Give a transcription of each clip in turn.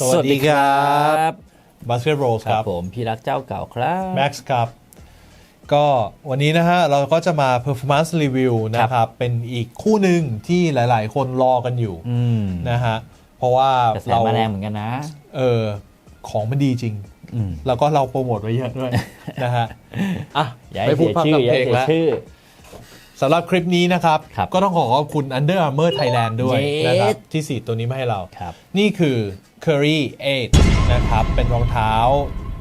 สวัสดีครับบ a s k e t b a l l คครัรับบผมพี่รักเจ้าเก่าครับแม็กซ์ครับ ก็วันนี้นะฮะ เราก็จะมา performance review นะครับ เป็นอีกคู่หนึ่งที่หลาย ๆ คนรอกันอยู่อืมนะฮะ เพราะว่ากระแสเรามาแรงเหมือนกันนะ เออ ของมันดีจริงอืมแล้วก็เราโปรโมทไว้เยอะด้วยนะฮะ อะอย่าไม่ให้พูดเสียพร่ำชื่อทำอย่าเพลให้งเสียแล้วชื่อ สำหรับคลิปนี้นะครับ ครับก็ต้องขอขอบคุณ Under Armour Thailand ด้วยเย้ นะครับที่สีดตัวนี้มาให้เรา ครับ นี่คือ Curry 8 นะครับ เป็นรองเท้า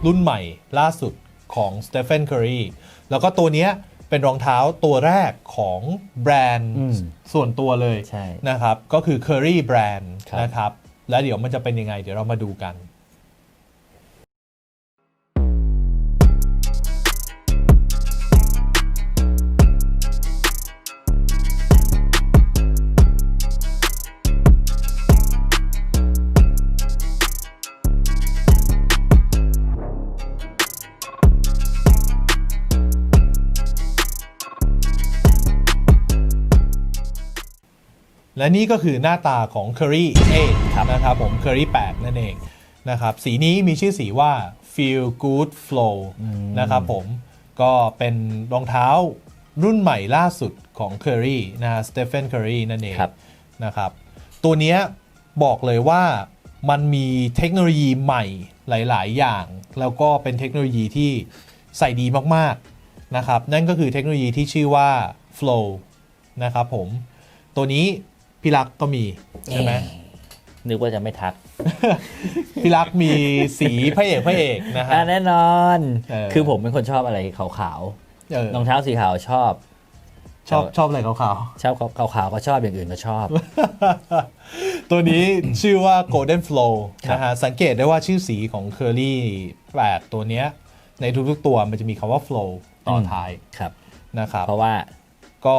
รุ่นใหม่ล่าสุดของ Stephen Curry แล้วก็ตัวเนี้ยเป็นรองเท้าตัวแรกของแบรนด์อืมส่วนตัวเลยใช่นะครับ ก็คือ Curry Brand ครับ นะครับ แล้วเดี๋ยวมันจะเป็นยังไง เดี๋ยวเรามาดูกัน และนี่ก็คือหน้าตาของ Curry ครับ8นะครับผม Curry 8 นั่นเองนะครับสีนี้มีชื่อสีว่า Feel Good Flow นะครับผมก็เป็นรองเท้ารุ่นใหม่ล่าสุดของ Curry นะฮะ Stephen Curry นั่นเองครับนะครับตัวเนี้ยบอกเลยว่ามันมีเทคโนโลยีใหม่หลาย ๆ อย่าง แล้วก็เป็นเทคโนโลยีที่ใส่ดีมาก ๆ นะครับ นั่นก็คือเทคโนโลยีที่ชื่อว่า Flow นะครับผม ตัวนี้ พี่รักก็มีใช่ไหมนึกว่าจะไม่ทัก พี่รักมีสีพระเอกพระเอกนะฮะอะแน่นอน เออ คือผมเป็นคนชอบอะไรขาวเออๆรองเท้าสีขาวชอบ ชอบชอบอะไรขาวชอบขาวๆก็ชอบอย่างอื่นก็ชอบ ๆ ตัวนี้ชื่อว่า Golden Flow ครับ นะฮะสังเกตได้ว่าชื่อสีของ Curly 8 ตัวเนี้ย ในทุกๆตัวมันจะมีคำว่า Flow ต่ออมท้ายครับ นะครับ เพราะว่าก็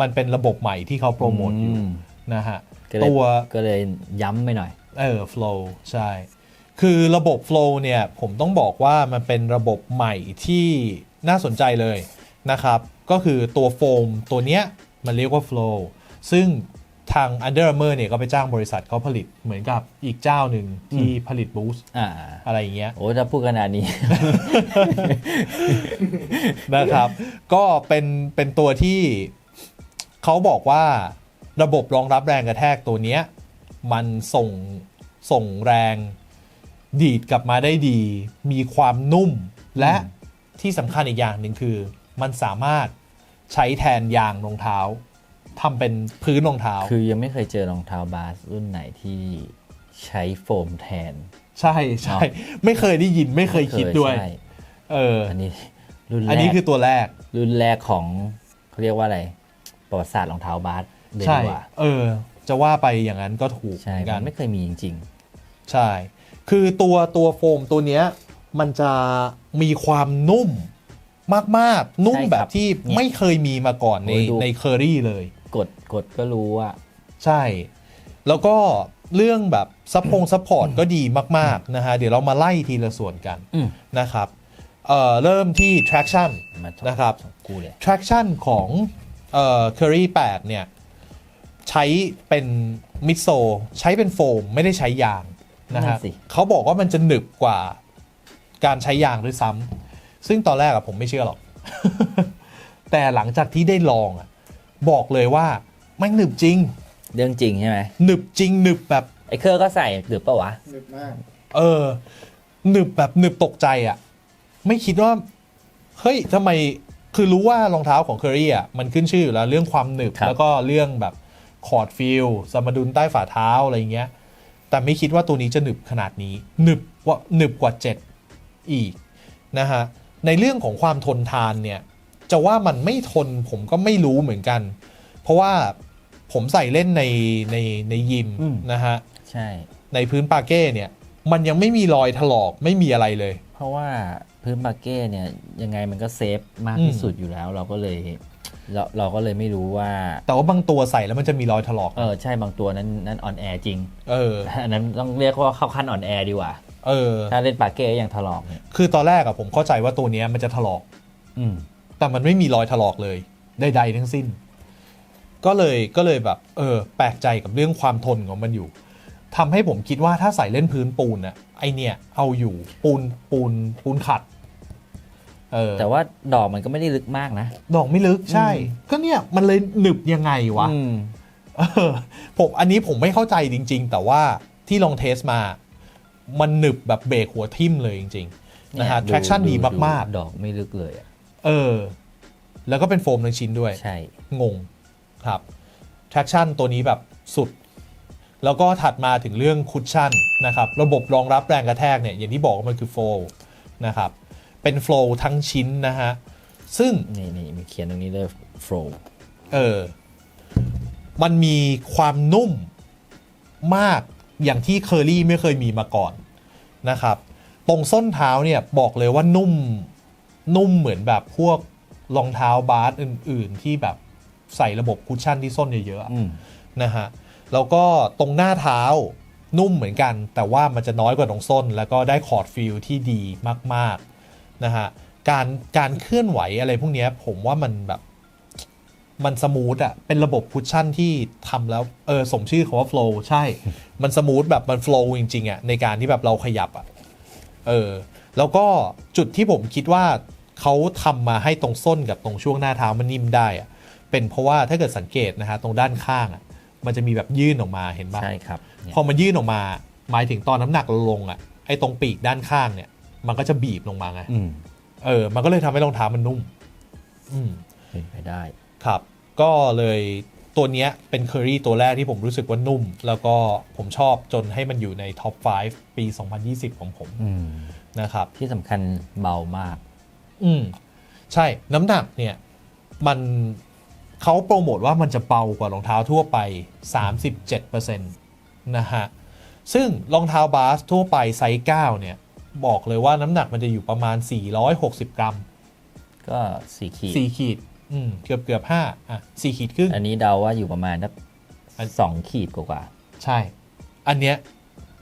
มันเป็นระบบใหม่ที่เขาโปรโมทอยู่ อืม นะฮะก็เลยตัวก็เลยย้ำไปหน่อย เออ flow ใช่ คือระบบ flow เนี่ยผมต้องบอกว่ามันเป็นระบบใหม่ที่น่าสนใจเลยนะครับ ก็คือตัวโฟมตัวเนี้ยมันเรียกว่า flow ซึ่งทาง Under Armour เนี่ยก็ไปจ้างบริษัทเขาผลิตเหมือนกับอีกเจ้าหนึ่งที่ผลิตบูสต์อ่าอะไรอย่างเงี้ย โอ้ถ้าพูดขนาดนี้ นะครับ ก็เป็นเป็นตัวที่เขาบอกว่า ระบบรองรับแรงกระแทกตัวเนี้ยมันส่งส่งแรงดีดกลับมาได้ดี มีความนุ่ม และที่สำคัญอีกอย่างหนึ่งคือ มันสามารถใช้แทนยางรองเท้าทำเป็นพื้นรองเท้า คือยังไม่เคยเจอรองเท้าบาสรุ่นไหนที่ใช้โฟมแทน ใช่ใช่ไม่เคยได้ยินไม่เคยคิดด้วยใช่เอออันนี้รุ่นแรกอันนี้คือตัวแรก รุ่นแรกของเขาเรียกว่าอะไรประวัติศาสตร์รองเท้าบาส เลยใช่ดีกว่าเออ จะว่าไปอย่างนั้นก็ถูกใช่เหมือนกัมันนไม่เคยมีจริงใช่ คือตัวตัวโฟมตัวเนี้ยมันจะมีความนุ่มมาก ๆ นุ่มใช่ครับแบบที่เนี่ยไม่เคยมีมาก่อนในโอ้ยดูในเคอรี่เลยๆกดกดก็รู้ว่า ใช่ แล้วก็เรื่องแบบซัพพงซัพพอร์ตก็ดีมาก ๆ นะฮะ เดี๋ยวเรามาไล่ทีละส่วนกันอืมนะครับเอ่อเริ่มที่ traction มาสองนะครับสองกูเลย traction ของเอ่อ Curry 8เนี่ย ใช้เป็นมิดโซใช้เป็นโฟมไม่ได้ใช้ยางนะฮะนั่นสิ เขาบอกว่ามันจะหนึบกว่าการใช้ยางด้วยซ้ำซึ่งตอนแรกอะผมไม่เชื่อหรอก แต่หลังจากที่ได้ลองอะบอกเลยว่าแม่งหนึบจริง เรื่องจริงใช่ไหมหนึบจริง หนึบแบบ ไอ้เครื่องก็ใส่หรือเปล่าวะ หนึบมาก เออ หนึบแบบหนึบตกใจอะไม่คิดว่า เฮ้ยทำไมคือรู้ว่ารองเท้าของเคอรี่อะมันขึ้นชื่ออยู่แล้วเรื่องความหนึบครับ แล้วก็เรื่องแบบ คอร์ดฟิลสมดุลใต้ฝ่าเท้าอะไรเงี้ย แต่ไม่คิดว่าตัวนี้จะหนึบขนาดนี้ หนึบกว่าหนึบกว่า 7 อีกนะฮะ ในเรื่องของความทนทานเนี่ย จะว่ามันไม่ทนผมก็ไม่รู้เหมือนกัน เพราะว่าผมใส่เล่นในในในยิมอืมนะฮะ ใช่ ในพื้นปาเก้เนี่ย มันยังไม่มีรอยถลอกไม่มีอะไรเลย เพราะว่าพื้นบาเก้เนี่ยยังไงมันก็เซฟมากอืมที่สุดอยู่แล้วเราก็เลย เราเราก็เลยไม่รู้ว่า แต่ว่าบางตัวใส่แล้วมันจะมีรอยถลอก เออใช่บางตัวนั้นนั้นออนแอร์จริง เอออันนั้นต้องเรียกว่าเข้าขั้นออนแอร์ดีกว่า เออ ถ้าเล่นปาเก้ยังถลอกเนี่ยคือตอนแรกอะผมเข้าใจว่าตัวเนี้ยมันจะถลอก อืม แต่มันไม่มีรอยถลอกเลยใดๆทั้งสิ้น ก็เลยก็เลยแบบ เออ แปลกใจกับเรื่องความทนของมันอยู่ทำให้ผมคิดว่าถ้าใส่เล่นพื้นปูนอะไอเนี่ย เอาอยู่ปูนปูนปูนขัด เออแต่ว่าดอกมันก็ไม่ได้ลึกมากนะ ดอกไม่ลึกใช่ ก็เนี่ยมันเลยหนึบยังไงวะอืม เออผมอันนี้ผมไม่เข้าใจจริง ๆ แต่ว่าที่ลองเทสมา มันหนึบแบบเบรกหัวทิ่มเลยจริงๆนะฮะเย traction ดีมากดอกไม่ลึกเลยอะๆ เออ แล้วก็เป็นโฟมทั้งชิ้นด้วย ใช่ งงครับ traction ตัวนี้แบบสุด แล้วก็ถัดมาถึงเรื่องคุชชั่นนะครับ ระบบรองรับแรงกระแทกเนี่ย อย่างที่บอกว่ามันคือโฟลนะครับ เป็นโฟลทั้งชิ้นนะฮะ ซึ่ง นี่นี่มีเขียนตรงนี้เลย flow เออ มันมีความนุ่มมากอย่างที่เคอรี่ไม่เคยมีมาก่อนนะครับ ตรงส้นเท้าเนี่ยบอกเลยว่านุ่มนุ่มเหมือนแบบพวกรองเท้าบาสอื่น ๆ ที่แบบใส่ระบบคุชชั่นที่ส้นเยอะๆอะอืมนะฮะแล้วก็ตรงหน้าเท้านุ่มเหมือนกัน แต่ว่ามันจะน้อยกว่าตรงส้น แล้วก็ได้คอร์ดฟิลที่ดีมากๆ นะฮะการการเคลื่อนไหวอะไรพวกเนี้ยผมว่ามันแบบมันสมูทอะเป็นระบบคุชชั่นที่ทำแล้วเออสมชื่อคำว่า flow ใช่ มันสมูทแบบมัน flow จริงๆอะในการที่แบบเราขยับอะเออแล้วก็จุดที่ผมคิดว่าเขาทำมาให้ตรงส้นกับตรงช่วงหน้าเท้ามันนิ่มได้อะเป็นเพราะว่าถ้าเกิดสังเกตนะฮะตรงด้านข้างอะมันจะมีแบบยื่นออกมาเห็นปะใช่ครับเนี่ยพอมันยื่นออกมา หมายถึงตอนน้ำหนักเราลงอะไอ้ตรงปีกด้านข้างเนี่ย มันก็จะบีบลงมาไง อืมเออ มันก็เลยทำให้รองเท้ามันนุ่ม อืม เป็นไปได้ ครับ ก็เลยตัวเนี้ยเป็นเคอรี่ตัวแรกที่ผมรู้สึกว่านุ่ม แล้วก็ผมชอบจนให้มันอยู่ในท็อป 5 ปี 2020 ของผมอืม นะครับ ที่สำคัญเบามาก อืม ใช่น้ำหนักเนี่ย มันเขาโปรโมทว่ามันจะเบากว่ารองเท้าทั่วไป 37%นะฮะ ซึ่งรองเท้าบาสทั่วไปไซส์ 9 เนี่ย บอกเลยว่าน้ำหนักมันจะอยู่ประมาณ 460 กรัม ก็สี่ขีด 4 ขีด อืมเกือบเกือบ5อะ4ขีดครึ่ง อันนี้เดาว่าอยู่ประมาณสักอัน สองขีดกว่า ใช่ อันเนี้ย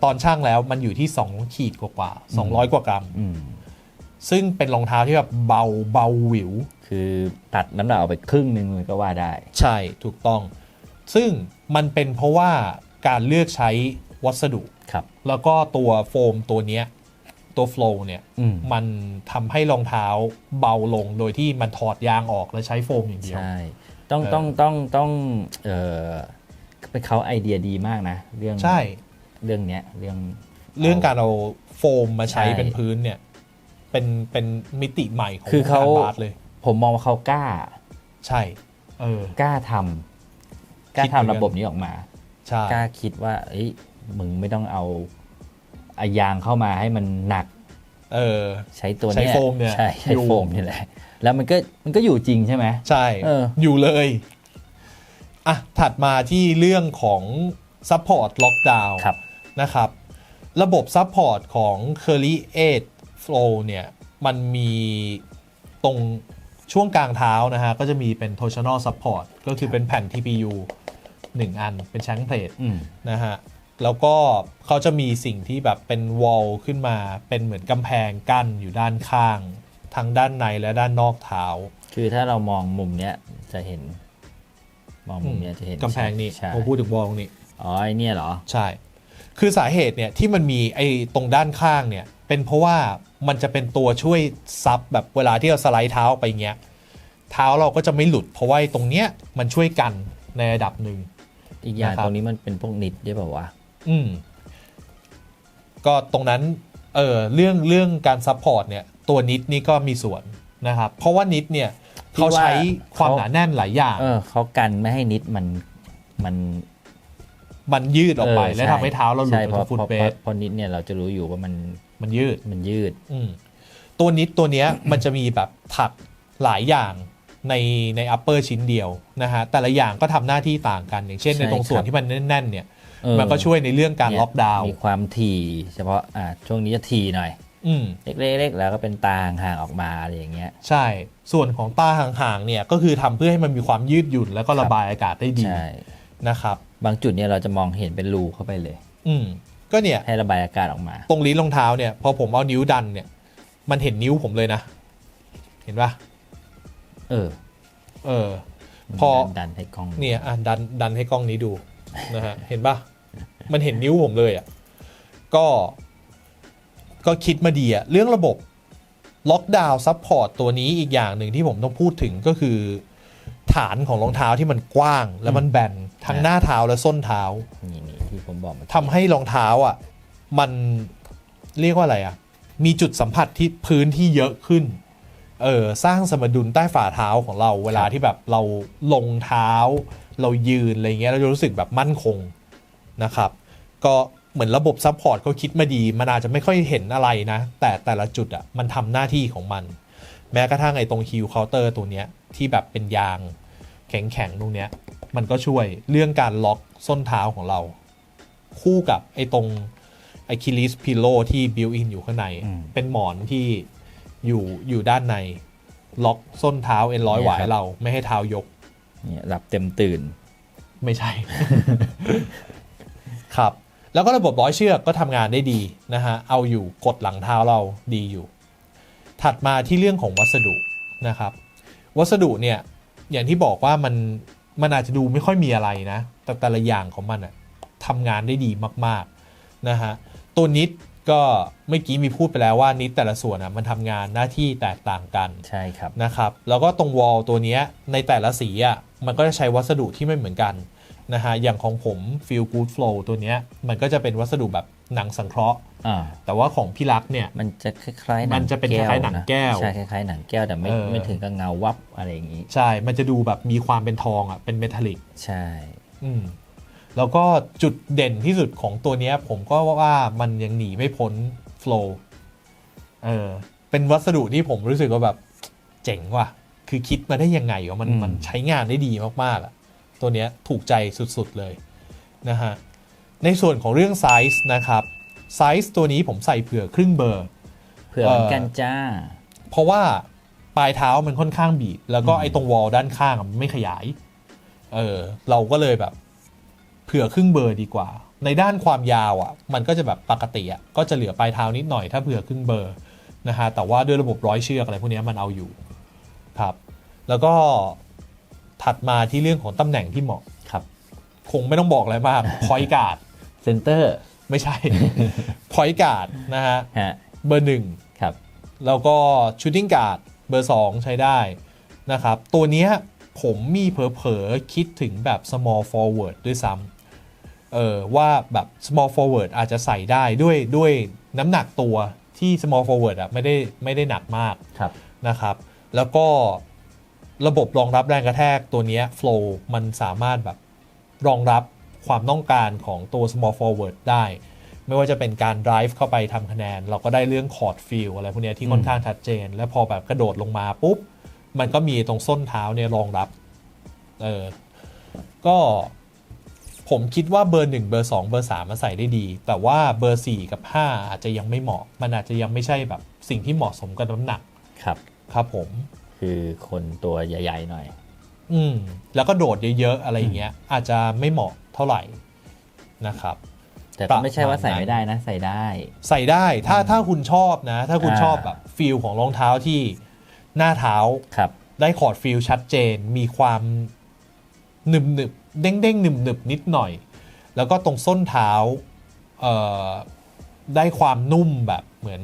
ตอนช่างแล้วมันอยู่ที่ 2 ขีดกว่าๆ200 กว่ากรัม ๆอืม ซึ่งเป็นรองเท้าที่แบบเบาเบาหวิว คือตัดน้ำหนักออกไปครึ่งหนึ่งเลยก็ว่าได้ ใช่ถูกต้อง ซึ่งมันเป็นเพราะว่าการเลือกใช้วัสดุ ครับ แล้วก็ตัวโฟมตัวเนี้ย ตัวโฟลเนี่ยอืมมันทำให้รองเท้าเบาลงโดยที่มันถอดยางออกแล้วใช้โฟมอย่างเดียวใช่ต้องเออต้องต้องต้องเออเป็นเขาไอเดียดีมากนะ เรื่องใช่เรื่องเนี้ยเรื่องเรื่องการเอาโฟมมาใช้ใช่เป็นพื้นเนี่ยเป็นเป็นมิติใหม่ของคือเขาวงการบาสเลย ผมมองว่าเขากล้า ใช่เออกล้าทำกล้าคิดเหมือนกันทำระบบนี้ออกมา ใช่กล้าคิดว่าเอ้ยมึงไม่ต้องเอาอา ยางเข้ามาให้มันหนัก เออ ใช้ตัวใช้เนี้ยโฟมเนี่ยใช่ใช้อยู่โฟมนี่แหละ แล้วมันก็มันก็อยู่จริงใช่ไหมใช่เอออยู่เลยอะถัดมาที่เรื่องของ Support Lockdown ครับนะครับ ระบบ Support ของ Curry 8 Flow เนี่ย มันมีตรงช่วงกลางเท้านะฮะ ก็จะมีเป็น Torsional Support ก็คือเป็นแผ่น TPU 1 อันเป็นแชงเพลทอืมนะฮะ แล้วก็เขาจะมีสิ่งที่แบบเป็นวอลขึ้นมาเป็นเหมือนกำแพงกั้นอยู่ด้านข้าง ทั้งด้านในและด้านนอกเท้า คือถ้าเรามองมุมเนี้ยจะเห็น มองมุมเนี้ยจะเห็นกำแพงนี่ใช่ผมพูดถึงวอลตรงนี้อ๋อไอเนี่ยเหรอ ใช่ คือสาเหตุเนี่ยที่มันมีไอ้ตรงด้านข้างเนี่ย เป็นเพราะว่ามันจะเป็นตัวช่วยซับแบบเวลาที่เราสไลด์เท้าไปเงี้ยเท้าเราก็จะไม่หลุด เพราะว่าไอ้ตรงเนี้ยมันช่วยกันในระดับหนึ่งอีกอย่างนะครับตรงนี้มันเป็นพวกนิดได้เปล่าวะ อืมก็ตรงนั้นเออเรื่องเรื่องการซัพพอร์ตเนี่ยตัวนิดนี่ก็มีส่วนนะครับเพราะว่านิดเนี่ยพี่เขาว่าใช้ความเขาหนาแน่นหลายอย่างเออเขากันไม่ให้นิดมันมันมันยืดออกไปเและทำให้เท้าเราหลุดใช่อเพอกราะจากฟุตเพราะเบสเพราะนิดเนี่ยเราจะรู้อยู่ว่ามันมันยืดมันยืดอืมตัวนิดตัวเนี้ยมันจะมีแบบถักหลายอย่างในใน upper ชิ้นเดียวนะฮะแต่ละอย่างก็ทำหน้าที่ต่างกันอย่างเช่นใช่ในตรงส่วนครับที่มันแน่นๆเนี่ยเออ มันก็ช่วยในเรื่องการเนี่ยล็อกดาวน์มีความถี่เฉพาะอ่าช่วงนี้จะถี่หน่อยอืมเล็กๆแล้วก็เป็นตาห่างๆออกมาอะไรอย่างเงี้ย ใช่ ส่วนของตาห่างๆเนี่ยก็คือทำเพื่อให้มันมีความยืดหยุ่นแล้วก็ระบายอากาศได้ดีใช่นะครับ บางจุดเนี่ยเราจะมองเห็นเป็นรูเข้าไปเลย อืมก็เนี่ยให้ระบายอากาศออกมา ตรงลิ้นรองเท้าเนี่ยพอผมเอานิ้วดันเนี่ย มันเห็นนิ้วผมเลยนะ เห็นปะเออ เออ พอดันให้กล้อง เนี่ยอะดันดันให้กล้องนี้ดู นะฮะเห็นปะมันเห็นนิ้วผมเลยอะก็ก็คิดมาดีอะเรื่องระบบล็อกดาวน์ซัพพอร์ตตัวนี้อีกอย่างหนึ่งที่ผมต้องพูดถึงก็คือ ฐานของรองเท้าที่มันกว้าง และมันแบนทั้งหน้าเท้าและส้นเท้านี่นี่ที่ผมบอกเมื่อกี้ทำให้รองเท้าอะ มันเรียกว่าอะไรอะ มีจุดสัมผัสที่พื้นที่เยอะขึ้นเออสร้างสมดุลใต้ฝ่าเท้าของเรา เวลาที่แบบเราลงเท้า เรายืนอะไรเงี้ยเราจะรู้สึกแบบมั่นคงนะครับ ก็เหมือนระบบซัพพอร์ตเขาคิดมาดี มันอาจจะไม่ค่อยเห็นอะไรนะ แต่แต่ละจุดอะมันทำหน้าที่ของมัน แม้กระทั่งไอ้ตรงฮิลเคาน์เตอร์ตัวเนี้ยที่แบบเป็นยางแข็งๆตรงเนี้ยมันก็ช่วยเรื่องการล็อกส้นเท้าของเรา คู่กับไอ้ตรงไอคิลิสพิโลที่บิวอินอยู่ข้างใน เป็นหมอนที่อยู่อยู่ด้านใน ล็อกส้นเท้าเอ็นร้อยหวายเราไม่ให้เท้ายก เนี่ยหลับเต็มตื่น ไม่ใช่ ครับ แล้วก็ระบบร้อยเชือกก็ทำงานได้ดีนะฮะ เอาอยู่กดหลังเท้าเราดีอยู่ ถัดมาที่เรื่องของวัสดุนะครับ วัสดุเนี่ย อย่างที่บอกว่ามันมันอาจจะดูไม่ค่อยมีอะไรนะ แต่แต่ละอย่างของมันอะทำงานได้ดีมาก ๆ นะฮะ ตัวนิด ก็เมื่อกี้มีพูดไปแล้วว่านิดแต่ละส่วนอะมันทำงานหน้าที่แตกต่างกันใช่ครับนะครับ แล้วก็ตรงวอลตัวเนี้ยในแต่ละสีอะมันก็จะใช้วัสดุที่ไม่เหมือนกันนะฮะอย่างของผม Feel Good Flow ตัวเนี้ยมันก็จะเป็นวัสดุแบบหนังสังเคราะห์อ่าแต่ว่าของพี่รักเนี่ยมันจะคล้ายๆหนังมันจะเป็นคล้ายๆหนังแก้วใช่คล้ายๆหนังแก้วแต่ไม่เออไม่ถึงกับเงาวับอะไรอย่างนี้ ใช่ มันจะดูแบบมีความเป็นทองอะเป็นเมทัลลิกใช่ อืม แล้วก็จุดเด่นที่สุดของตัวเนี้ยผมก็ว่ามันยังหนีไม่พ้น Flow เออเป็นวัสดุที่ผมรู้สึกว่าแบบเจ๋งว่ะ คือคิดมาได้ยังไงวะมันมันใช้งานได้ดีมากๆอะตัวเนี้ยถูกใจสุดๆเลยนะฮะ ในส่วนของเรื่องไซส์นะครับ ไซส์ตัวนี้ผมใส่เผื่อครึ่งเบอร์เพื่อเหมือนกันจ้า เพราะว่าปลายเท้ามันค่อนข้างบีบ แล้วก็ไอ้ตรงวอลด้านข้างอะมันไม่ขยาย เออเราก็เลยแบบ เผื่อครึ่งเบอร์ดีกว่า ในด้านความยาวอะมันก็จะแบบปกติอะก็จะเหลือปลายเท้านิดหน่อยถ้าเผื่อครึ่งเบอร์นะฮะแต่ว่าด้วยระบบร้อยเชือกอะไรพวกเนี้ยมันเอาอยู่ครับ แล้วก็ถัดมาที่เรื่องของตำแหน่งที่เหมาะครับ คงไม่ต้องบอกอะไรมากพอยการ์ดเซนเตอร์ไม่ใช่พอยการ์ดนะฮะฮะเบอร์หนึ่งครับแล้วก็ชูตติ้งการ์ดเบอร์ 2 ใช้ได้นะครับ ตัวเนี้ยผมมีเผลอๆ คิดถึงแบบ small forward ด้วยซ้ำ เออว่าแบบ small forward อาจจะใส่ได้ด้วยด้วยน้ำหนักตัวที่ small forward อะไม่ได้ไม่ได้หนักมากครับนะครับ แล้วก็ระบบรองรับแรงกระแทกตัวเนี้ย flow มันสามารถแบบรองรับความต้องการของตัว small forward ได้ ไม่ว่าจะเป็นการ drive เข้าไปทำคะแนน เราก็ได้เรื่อง court feel อะไรพวกเนี้ยที่ค่อนข้างชัดเจน แล้วพอแบบกระโดดลงมาปุ๊บ มันก็มีตรงส้นเท้าเนี่ยรองรับเออก็ ผมคิดว่าเบอร์หนึ่งเบอร์สองเบอร์สามมาใส่ได้ดี แต่ว่าเบอร์สี่กับห้าอาจจะยังไม่เหมาะ มันอาจจะยังไม่ใช่แบบสิ่งที่เหมาะสมกับน้ำหนักครับ ครับผม คือคนตัวใหญ่ๆหน่อย อืมแล้วก็โดดเยอะๆอะไรอย่างเงี้ย อาจจะไม่เหมาะเท่าไหร่นะครับแต่ก็ไม่ใช่ว่าใส่ไม่ได้นะ ใส่ได้ ใส่ได้ถ้าถ้าคุณชอบนะ ถ้าคุณอ่าชอบแบบฟีลของรองเท้าที่หน้าเท้าครับ ได้คอร์ดฟีลชัดเจน มีความหนึบหนึบ เด้งเด้งหนึบหนึบนิดหน่อย แล้วก็ตรงส้นเท้าเอ่อได้ความนุ่มแบบเหมือน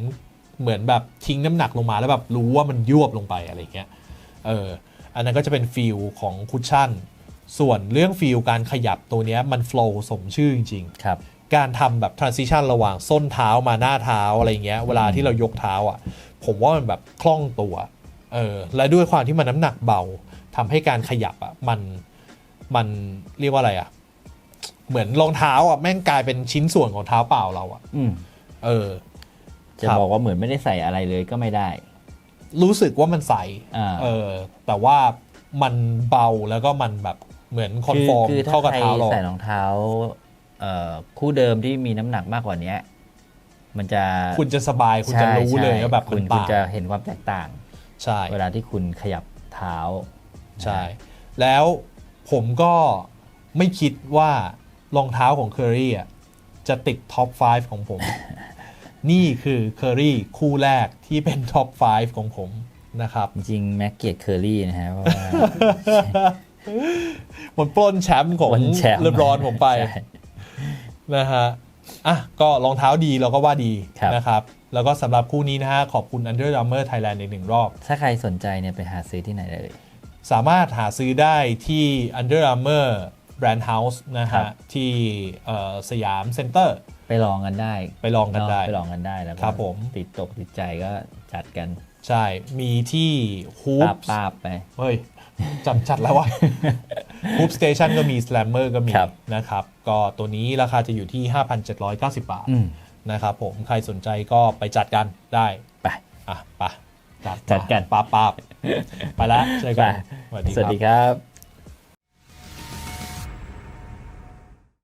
เหมือนแบบทิ้งน้ำหนักลงมาแล้วแบบรู้ว่ามันยวบลงไปอะไรเงี้ยเอออันนั้นก็จะเป็นฟีลของคุชชั่น ส่วนเรื่องฟีลการขยับตัวเนี้ยมันโฟล์สมชื่อจริงๆครับการทำแบบ transition ระหว่างส้นเท้ามาหน้าเท้าอะไรเงี้ยเวลาที่เรายกเท้าอะ ผมว่ามันแบบคล่องตัวเออและด้วยความที่มันน้ำหนักเบาทำให้การขยับอะมัน มันเรียกว่าอะไรอะ เหมือนรองเท้าอะแม่งกลายเป็นชิ้นส่วนของเท้าเปล่าเราอะอืมเออ จะครับ บอกว่าเหมือนไม่ได้ใส่อะไรเลยก็ไม่ได้ รู้สึกว่ามันใสอ่า เออ แต่ว่ามันเบาแล้วก็มันแบบเหมือนคอนฟอร์มคือถ้าเข้ากับใครเท้าเรา ใส่รองเท้าเอ่อคู่เดิมที่มีน้ำหนักมากกว่าเนี้ย มันจะคุณจะสบายคุณจะใช่รู้เลยใช่ว่าแบบคุมัณนคุณต่างจะเห็นความแตกต่าง ใช่ เวลาที่คุณขยับเท้า ใช่ แล้ว ผมก็ไม่คิดว่ารองเท้าของเคอรี่อะจะติดท็อป 5 ของผม นี่คือเคอรี่คู่แรกที่เป็นท็อป 5 ของผมนะครับ จริงๆแม็กเกียร์เคอรี่นะฮะเพราะว่ามันปล้นแชมป์ของวันแชมป์เลบรอนผมไปใช่นะฮะอะก็รองเท้าดีเราก็ว่าดีครับนะครับ แล้วก็สำหรับคู่นี้นะฮะ ขอบคุณ Under Armour Thailand อีกหนึ่งรอบ ถ้าใครสนใจเนี่ยไปหาซื้อที่ไหนได้เลย สามารถหาซื้อได้ที่ Under Armour Brand House นะครัฮะบ ที่เอ่อสยามเซ็นเตอร์ ไปลองกันได้ไปลองกันได้ไปลองกันได้แล้วก็ครับผม ติดตกติดใจก็จัดกันใช่ มีที่ฮูปาปบปาบไป เฮ้ยจำจัดแล้ววะฮูปสเตชันก็มี Slammer ก็มีครับ นะครับ ก็ตัวนี้ราคาจะอยู่ที่ 5,790 บาทอืมนะครับผมใครสนใจก็ไปจัดกันได้ไป อะไปะ จัดกันปาบปาบไปแล้วเจอกันไปสวัสดีครับ